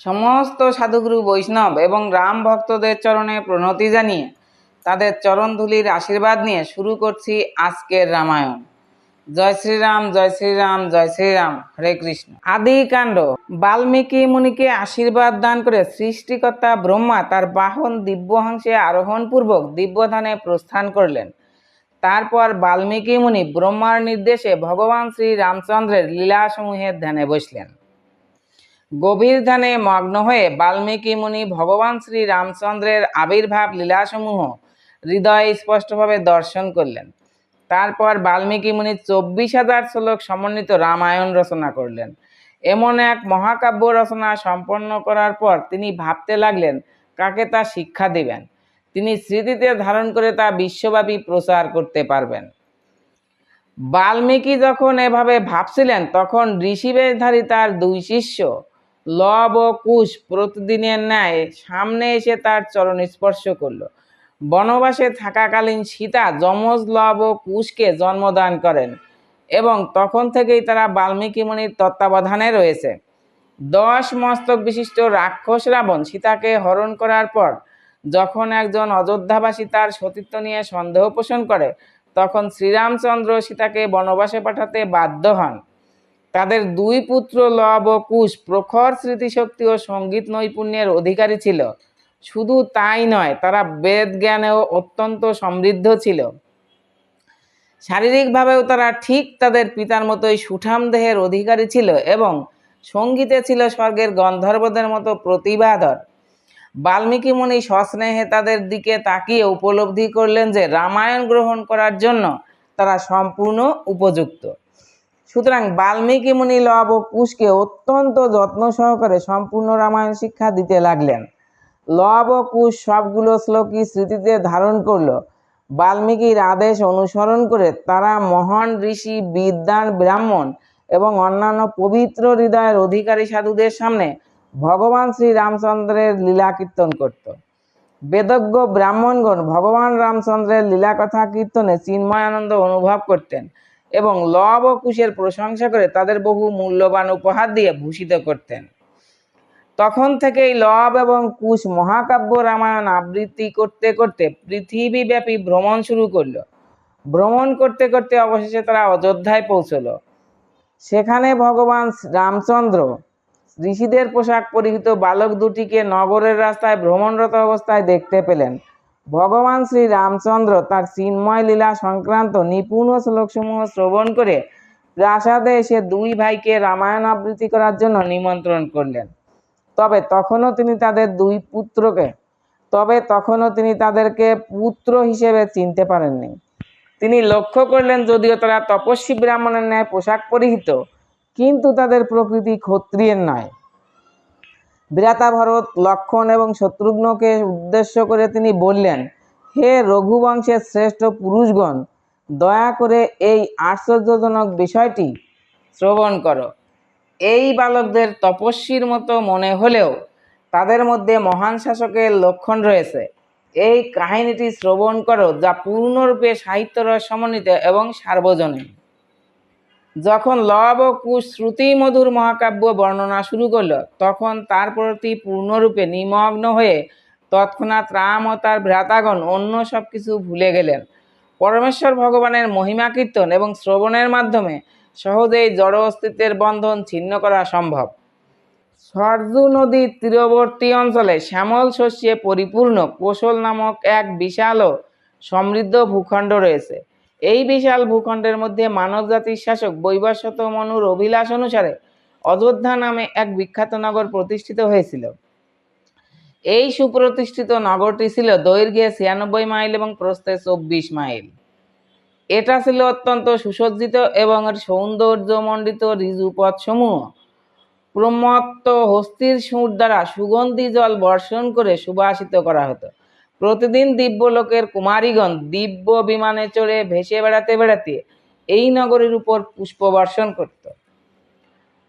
সমস্ত সাধুগুরু বৈষ্ণব এবং রাম ভক্তদের চরণে প্রণতি জানিয়ে তাদের চরণধুলির আশীর্বাদ নিয়ে শুরু করছি আজকের রামায়ণ। জয় শ্রীরাম জয় শ্রীরাম জয় শ্রীরাম, হরে কৃষ্ণ। আদি কাণ্ড। বাল্মীকি মুনিকে আশীর্বাদ দান করে সৃষ্টিকর্তা ব্রহ্মা তার বাহন দিব্যহংসে আরোহণ পূর্বক দিব্যধানে প্রস্থান করলেন। তারপর বাল্মীকি মুনি ব্রহ্মার নির্দেশে ভগবান শ্রী রামচন্দ্রের লীলাসমূহের ধ্যানে বসলেন। গভীর ধ্যানে মগ্ন হয়ে বাল্মীকি মুনি ভগবান শ্রী রামচন্দ্রের আবির্ভাব লীলাসমূহ হৃদয়ে স্পষ্টভাবে দর্শন করলেন। তারপর বাল্মীকি মুনি চব্বিশ হাজার শ্লোক সমন্বিত রামায়ণ রচনা করলেন। এমন এক মহাকাব্য রচনা সম্পন্ন করার পর তিনি ভাবতে লাগলেন, কাকে তা শিক্ষা দিবেন? তিনি স্মৃতিতে ধারণ করে তা বিশ্বব্যাপী প্রচার করতে পারবেন। বাল্মীকি যখন এভাবে ভাবছিলেন, তখন ঋষিবেশধারী তার দুই শিষ্য লব ও কুশ প্রতিদিনের ন্যায় সামনে এসে তার চরণ স্পর্শ করল। বনবাসে থাকাকালীন সীতা যমজ লব ও কুশকে জন্মদান করেন এবং তখন থেকেই তারা বাল্মীকি মুনির তত্ত্বাবধানে রয়েছে। দশ মস্তক বিশিষ্ট রাক্ষস রাবণ সীতাকে হরণ করার পর যখন একজন অযোধ্যাবাসী তার সতীত্ব নিয়ে সন্দেহ পোষণ করে, তখন শ্রীরামচন্দ্র সীতাকে বনবাসে পাঠাতে বাধ্য হন। তাদের দুই পুত্র লব ও কুশ প্রখর স্মৃতিশক্তি ও সংগীত নৈপুণ্যের অধিকারী ছিল। শুধু তাই নয়, তারা বেদ জ্ঞানেও অত্যন্ত সমৃদ্ধ ছিল। শারীরিকভাবেও তারা ঠিক তাদের পিতার মতোই সুঠাম দেহের অধিকারী ছিল এবং সঙ্গীতে ছিল স্বর্গের গন্ধর্বদের মতো প্রতিভাধর। বাল্মীকি মুনি সস্নেহে তাদের দিকে তাকিয়ে উপলব্ধি করলেন যে, রামায়ণ গ্রহণ করার জন্য তারা সম্পূর্ণ উপযুক্ত। সুতরাং বাল্মীকি মুনি লব ও কুশকে অত্যন্ত যত্ন সহকারে সম্পূর্ণ রামায়ণ শিক্ষা দিতে লাগলেন। লব ও কুশ সবগুলো শ্লোকই স্মৃতিতে ধারণ করল। বাল্মীকির আদেশ অনুসরণ করে তারা মহান ঋষি বিদ্যান ব্রাহ্মণ এবং অন্যান্য পবিত্র হৃদয়ের অধিকারী সাধুদের সামনে ভগবান শ্রী রামচন্দ্রের লীলা কীর্তন করত। বেদজ্ঞ ব্রাহ্মণগণ ভগবান রামচন্দ্রের লীলা কথা কীর্তনে চিন্ময় আনন্দ অনুভব করতেন। এবং লব ও কুশের প্রশংসা করে তাদের বহু মূল্যবান উপহার দিয়ে ভূষিত করতেন। তখন থেকেই লব এবং কুশ মহাকাব্য রামায়ণ আবৃত্তি করতে করতে পৃথিবীব্যাপী ভ্রমণ শুরু করল। ভ্রমণ করতে করতে অবশেষে তারা অযোধ্যায় পৌঁছল। সেখানে ভগবান রামচন্দ্র ঋষিদের পোশাক পরিহিত বালক দুটিকে নগরের রাস্তায় ভ্রমণরত অবস্থায় দেখতে পেলেন। ভগবান শ্রী রামচন্দ্র তার চিন্ময় লীলা সংক্রান্ত নিপুণ শ্লোকসমূহ শ্রবণ করে প্রাসাদে এসে দুই ভাইকে রামায়ণ আবৃত্তি করার জন্য নিমন্ত্রণ করলেন। তবে তখনও তিনি তাদের দুই পুত্রকে, তবে তখনও তিনি তাদেরকে পুত্র হিসেবে চিনতে পারেননি। তিনি লক্ষ্য করলেন যদিও তারা তপস্বী ব্রাহ্মণের ন্যায় পোশাক পরিহিত, কিন্তু তাদের প্রকৃতি ক্ষত্রিয়ের নয়। বিরাতা ভরত, লক্ষণ এবং শত্রুঘ্নকে উদ্দেশ্য করে তিনি বললেন, হে রঘুবংশের শ্রেষ্ঠ পুরুষগণ, দয়া করে এই আশ্চর্যজনক বিষয়টি শ্রবণ করো। এই বালকদের তপস্বীর মতো মনে হলেও তাদের মধ্যে মহান শাসকের লক্ষণ রয়েছে। এই কাহিনীটি শ্রবণ করো, যা পূর্ণরূপে সাহিত্যরস সমন্বিত এবং সার্বজনীন। যখন লব ও কুশ শ্রুতি মধুর মহাকাব্য বর্ণনা শুরু করল, তখন তার প্রতি পূর্ণরূপে নিমগ্ন হয়ে তৎক্ষণাৎ রাম ও তার ভ্রাতাগণ অন্য সব কিছু ভুলে গেলেন। পরমেশ্বর ভগবানের মহিমা কীর্তন এবং শ্রবণের মাধ্যমে সহজেই জড় অস্তিত্বের বন্ধন ছিন্ন করা সম্ভব। সরজু নদীর তীরবর্তী অঞ্চলে শ্যামল শস্যে পরিপূর্ণ কোশল নামক এক বিশাল সমৃদ্ধ ভূখণ্ড রয়েছে। এই বিশাল ভূখণ্ডের মধ্যে মানব জাতির শাসক বৈবস্বত মনুর অভিলাষ অনুসারে অযোধ্যা নামে এক বিখ্যাত নগর প্রতিষ্ঠিত হয়েছিল। এই সুপ্রতিষ্ঠিত নগরটি ছিল দৈর্ঘ্যে ছিয়ানব্বই মাইল এবং প্রস্থে চব্বিশ মাইল। এটা ছিল অত্যন্ত সুসজ্জিত এবং এর সৌন্দর্যমণ্ডিত ঋজু পথসমূহ প্রমত্ত হস্তির সুর দ্বারা সুগন্ধি জল বর্ষণ করে সুবাসিত করা হতো। প্রতিদিন দিব্যলোকের কুমারীগণ দিব্য বিমানে চড়ে ভেসে বেড়াতে বেড়াতে এই নগরীর উপর পুষ্প বর্ষণ করত।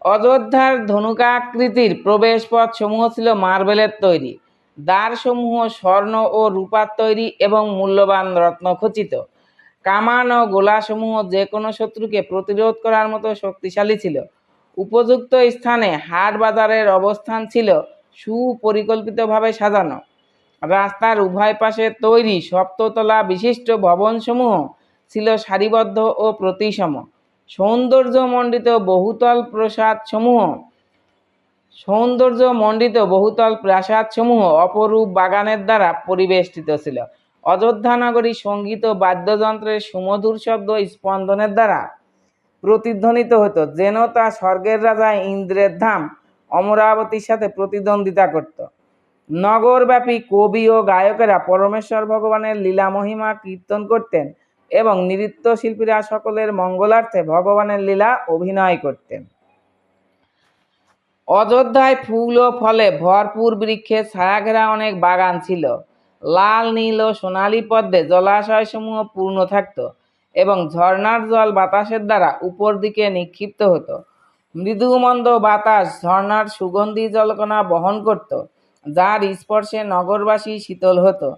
অযোধ্যার ধনুকাকৃতির প্রবেশ পথ সমূহ ছিল মার্বেলের তৈরি। দ্বারসমূহ স্বর্ণ ও রূপার তৈরি এবং মূল্যবান রত্ন খচিত। কামান ও গোলাসমূহ যে কোনো শত্রুকে প্রতিরোধ করার মতো শক্তিশালী ছিল। উপযুক্ত স্থানে হাট বাজারের অবস্থান ছিল সুপরিকল্পিতভাবে সাজানো। রাস্তার উভয় পাশে তৈরি সপ্ততলা বিশিষ্ট ভবনসমূহ ছিল সারিবদ্ধ ও প্রতিসম। সৌন্দর্যমণ্ডিত বহুতল প্রাসাদসমূহ, সৌন্দর্যমণ্ডিত বহুতল প্রাসাদসমূহ অপরূপ বাগানের দ্বারা পরিবেষ্টিত ছিল। অযোধ্যা নগরী সংগীত ও বাদ্যযন্ত্রের সুমধুর শব্দ স্পন্দনের দ্বারা প্রতিধ্বনিত হতো, যেন তা স্বর্গের রাজা ইন্দ্রের ধাম অমরাবতীর সাথে প্রতিদ্বন্দ্বিতা করত। নগরব্যাপী কবি ও গায়কেরা পরমেশ্বর ভগবানের লীলা মহিমা কীর্তন করতেন এবং নৃত্যশিল্পীরা সকলের মঙ্গলার্থে ভগবানের লীলা অভিনয় করতেন। অযোধ্যায় ফুল ও ফলে ভরপুর বৃক্ষে ছায়াঘেরা অনেক বাগান ছিল। লাল, নীল ও সোনালী পদ্মে জলাশয়সমূহ পূর্ণ থাকত এবং ঝর্ণার জল বাতাসের দ্বারা উপর দিকে নিক্ষিপ্ত হতো। মৃদুমন্দ বাতাস ঝর্ণার সুগন্ধি জলকণা বহন করত। যার স্পর্শে নগরবাসী শীতল হতো।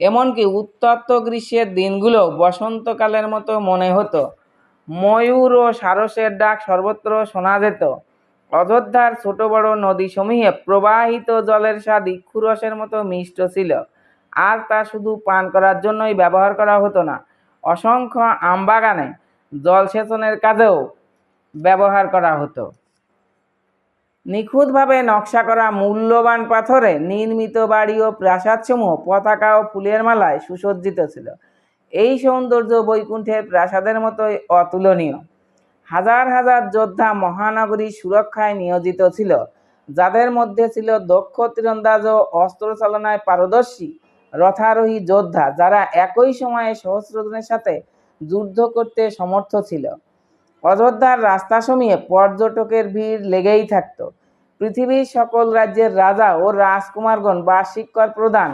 এমনকি উত্তপ্ত গ্রীষ্মের দিনগুলো বসন্তকালের মতো মনে হতো। ময়ূর ও সারসের ডাক সর্বত্র শোনা যেত। অযোধ্যার ছোট বড় নদীসমূহে প্রবাহিত জলের স্বাদ ইক্ষুরসের মতো মিষ্ট ছিল। আর তা শুধু পান করার জন্যই ব্যবহার করা হতো না। অসংখ্য আমবাগানে জলসেচনের কাজেও ব্যবহার করা হতো। নিখুঁতভাবে নকশা করা মূল্যবান পাথরে নির্মিত বাড়ি ও প্রাসাদসমূহ পতাকা ও ফুলের মালায় সুসজ্জিত ছিল। এই সৌন্দর্য বৈকুণ্ঠের প্রাসাদের মতোই অতুলনীয়। হাজার হাজার যোদ্ধা মহানগরী সুরক্ষায় নিয়োজিত ছিল, যাদের মধ্যে ছিল দক্ষ তীরন্দাজ ও অস্ত্র চালনায় পারদর্শী রথারোহী যোদ্ধা, যারা একই সময়ে সহস্রজনের সাথে যুদ্ধ করতে সমর্থ ছিল। অযোধ্যার রাস্তা সমিয়ে পর্যটকের ভিড় লেগেই থাকত। পৃথিবীর সকল রাজ্যের রাজা ও রাজকুমারগণ বার্ষিক কর প্রদান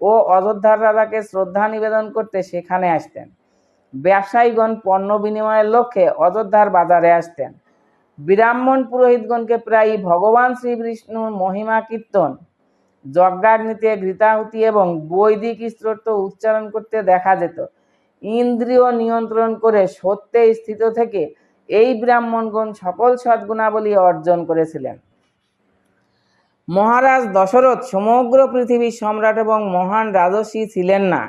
ও অযোধ্যার রাজাকে শ্রদ্ধা নিবেদন করতে সেখানে আসতেন। ব্যবসায়ীগণ পণ্য বিনিময়ের লক্ষ্যে অযোধ্যার বাজারে আসতেন। ব্রাহ্মণ পুরোহিতগণকে প্রায়ই ভগবান শ্রীবিষ্ণুর মহিমা কীর্তন যজ্ঞাগ্নিতে ঘৃতাহুতি এবং বৈদিক স্তোত্র উচ্চারণ করতে দেখা যেত। ইন্দ্রিয় নিয়ন্ত্রণ করে সত্যে স্থিত থেকে এই ব্রাহ্মণগণ সকল সদ্গুণাবলী অর্জন করেছিলেন। মহারাজ দশরথ সমগ্র পৃথিবীর সম্রাট এবং মহান রাজস্বী ছিলেন না।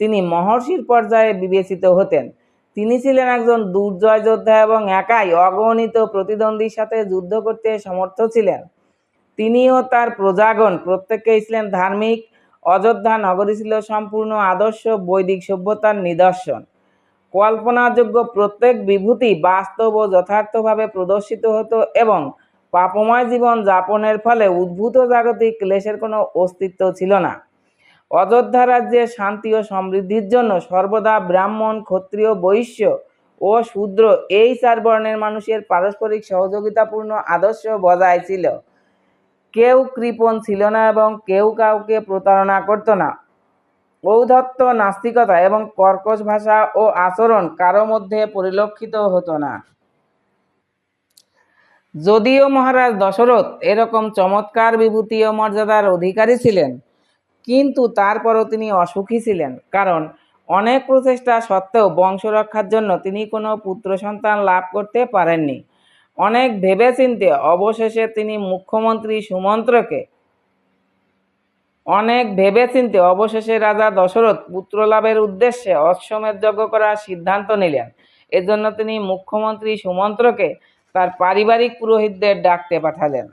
তিনি মহর্ষির পর্যায়ে বিবেচিত হতেন। তিনি ছিলেন একজন দুর্জয় যোদ্ধা এবং একাই অগণিত প্রতিদ্বন্দ্বীর সাথে যুদ্ধ করতে সমর্থ ছিলেন। তিনি ও তার প্রজাগণ প্রত্যেকেই ছিলেন ধার্মিক, অযোধ্যা নগরী ছিল সম্পূর্ণ আদর্শ বৈদিক সভ্যতার নিদর্শন। কল্পনাযোগ্য প্রত্যেক বিভূতি বাস্তব ও যথার্থভাবে প্রদর্শিত হতো এবং পাপময় জীবন যাপনের ফলে উদ্ভূত জাগতিক ক্লেশের কোনো অস্তিত্ব ছিল না। অযোধ্যা রাজ্যে শান্তি ও সমৃদ্ধির জন্য সর্বদা ব্রাহ্মণ, ক্ষত্রিয়, বৈশ্য ও শূদ্র এই চার বর্ণের মানুষের পারস্পরিক সহযোগিতাপূর্ণ আদর্শ বজায় ছিল। কেউ কৃপণ ছিল না এবং কেউ কাউকে প্রতারণা করতো না। ঔদ্ধত্য নাস্তিকতা এবং কর্কশ ভাষা ও আচরণ কারও মধ্যে পরিলক্ষিত হতো না। যদিও মহারাজ দশরথ এরকম চমৎকার বিভূতি ও মর্যাদার অধিকারী ছিলেন, কিন্তু তারপরও তিনি অসুখী ছিলেন, কারণ অনেক প্রচেষ্টা সত্ত্বেও বংশ রক্ষার জন্য তিনি কোনো পুত্র সন্তান লাভ করতে পারেননি। অনেক ভেবেচিন্তে অবশেষে তিনি মুখ্যমন্ত্রী সুমন্ত্রকে অনেক ভেবেচিন্তে অবশেষে রাজা দশরথ পুত্র লাভের উদ্দেশ্যে অশ্বমেধ যজ্ঞ করার সিদ্ধান্ত নিলেন। এজন্য তিনি মুখ্যমন্ত্রী সুমন্ত্রকে তার পারিবারিক পুরোহিতদের ডাকতে পাঠালেন।